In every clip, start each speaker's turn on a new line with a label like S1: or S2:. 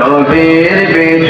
S1: নবীর পিছে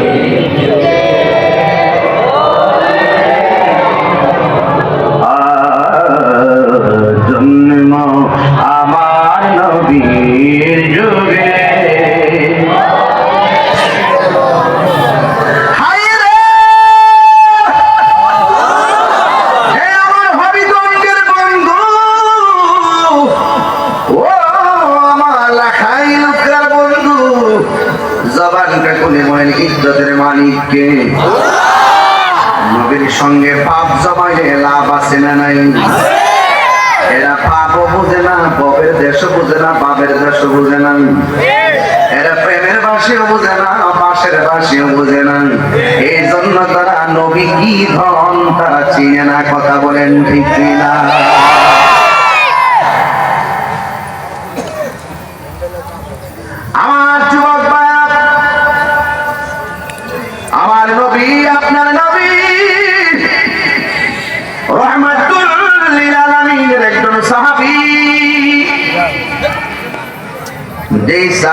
S1: জবানটা কোনে মনের ইজ্জতের মালিককে নবীর সঙ্গে পাপ জমাইলে লাভ আছে না নাই? এরা পাপও বুঝে না, পপের দেশও বুঝে না, পাপের দেশও বুঝে না। এরা প্রেমের বাসিও বুঝে না পাশের বাসিও বুঝে না। এই জন্য তারা নবী কি ধন তারা চিনে না, কথা বলেন ঠিক না Hindi sa